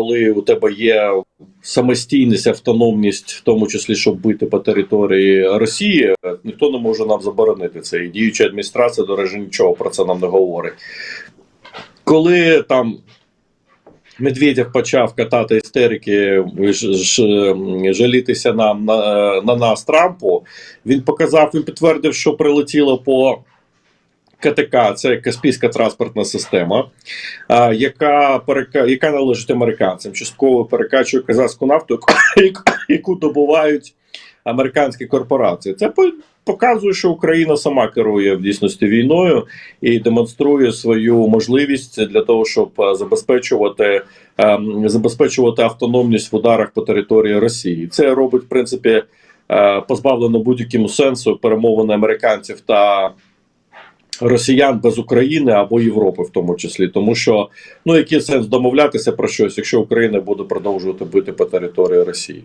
коли у тебе є самостійність, автономність, в тому числі, щоб бити по території Росії, ніхто не може нам заборонити це. І діюча адміністрація, до речі, нічого про це нам не говорить. Коли там Медведєв почав катати істерики, ж, ж, жалітися нам на, на нас Трампу, він показав, він підтвердив, що прилетіло по. КТК це Каспійська транспортна система, яка перека... яка належить американцям, частково перекачує казахську нафту, яку, добувають американські корпорації. Це по- показує, що Україна сама керує в дійсності війною і демонструє свою можливість для того, щоб забезпечувати, забезпечувати автономність в ударах по території Росії. Це робить в принципі позбавлено будь-якому сенсу перемовини американців та росіян без України або Європи, в тому числі, тому що ну який сенс домовлятися про щось, якщо Україна буде продовжувати бити по території Росії.